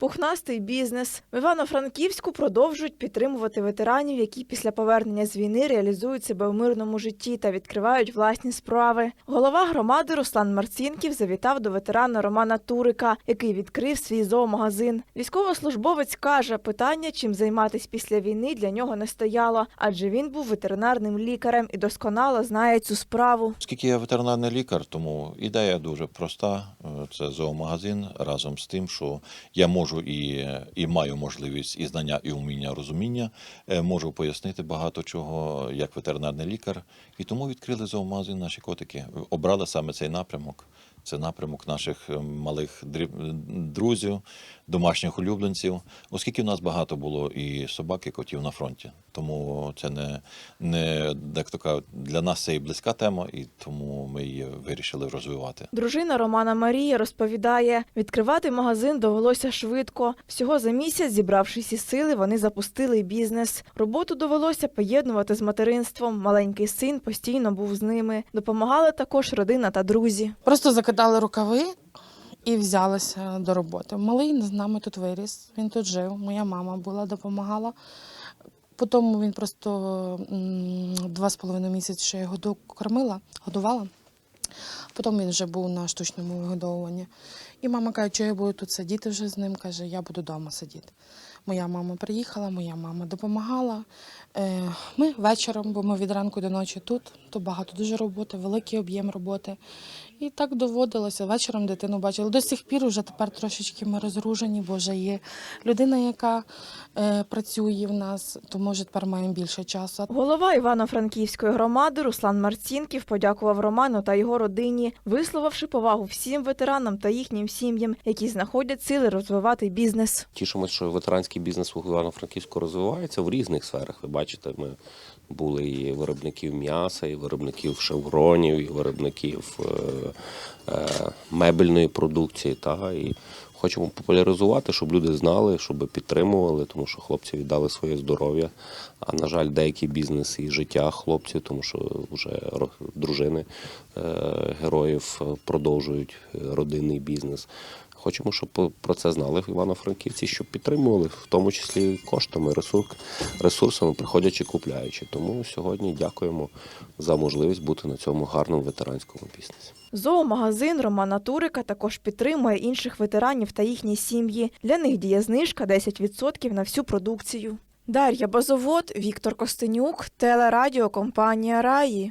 Пухнастий бізнес в Івано-Франківську продовжують підтримувати ветеранів, які після повернення з війни реалізують себе в мирному житті та відкривають власні справи. Голова громади Руслан Марцінків завітав до ветерана Романа Турика, який відкрив свій зоомагазин. Військовослужбовець каже, питання, чим займатися після війни, для нього не стояло, адже він був ветеринарним лікарем і досконало знає цю справу. Оскільки я ветеринарний лікар, тому ідея дуже проста. Е, Це зоомагазин разом з тим, що я можу і, і маю можливість і знання, і вміння розуміння, е, можу пояснити багато чого як ветеринарний лікар. І тому відкрили зоомагазин наші котики. Обрали саме цей напрямок. Це напрямок наших е, малих друзів, домашніх улюбленців, оскільки в нас багато було і собак, і котів на фронті. Тому це не, не як то кажуть, для нас це і близька тема, і тому ми її вирішили розвивати. Дружина Романа Марія розповідає, відкривати магазин довелося швидко. Всього за місяць, зібравшись із сили, вони запустили бізнес. Роботу довелося поєднувати з материнством. Маленький син постійно був з ними. Допомагали також родина та друзі. Просто закидали рукави і взялися до роботи. Малий з нами тут виріс, він тут жив, моя мама була, допомагала. Потім він просто два з половиною місяці ще його до- кормила, годувала. Потім він вже був на штучному вигодовуванні. І мама каже, що я буду тут сидіти вже з ним. Каже, я буду вдома сидіти. Моя мама приїхала, моя мама допомагала. Е, Ми вечором, бо ми від ранку до ночі тут, то багато дуже роботи, великий об'єм роботи. І так доводилося. Вечором дитину бачили. До сих пір вже тепер трошечки ми розгружені, бо вже є людина, яка е, працює в нас, то може тепер маємо більше часу. Голова Івано-Франківської громади Руслан Марцінків подякував Роману та його родині, висловивши повагу всім ветеранам та їхнім сім'ям, які знаходять сили розвивати бізнес. Тішимося, що ветеранський бізнес у Івано-Франківську розвивається в різних сферах. Ви бачите, ми були і виробників м'яса, і виробників шевронів, і виробників е, е, мебельної продукції. Та, і хочемо популяризувати, щоб люди знали, щоб підтримували, тому що хлопці віддали своє здоров'я. А на жаль, деякі бізнеси і життя хлопців, тому що вже дружини е, героїв е, продовжують е, родинний бізнес. Хочемо, щоб про це знали в Івано-Франківці, щоб підтримували, в тому числі коштами, ресурс, ресурсами, приходячи, купляючи. Тому сьогодні дякуємо за можливість бути на цьому гарному ветеранському бізнесі. Зоомагазин Романа Турика також підтримує інших ветеранів та їхні сім'ї. Для них діє знижка 10% на всю продукцію. Дар'я Базовод, Віктор Костенюк, телерадіокомпанія Раї.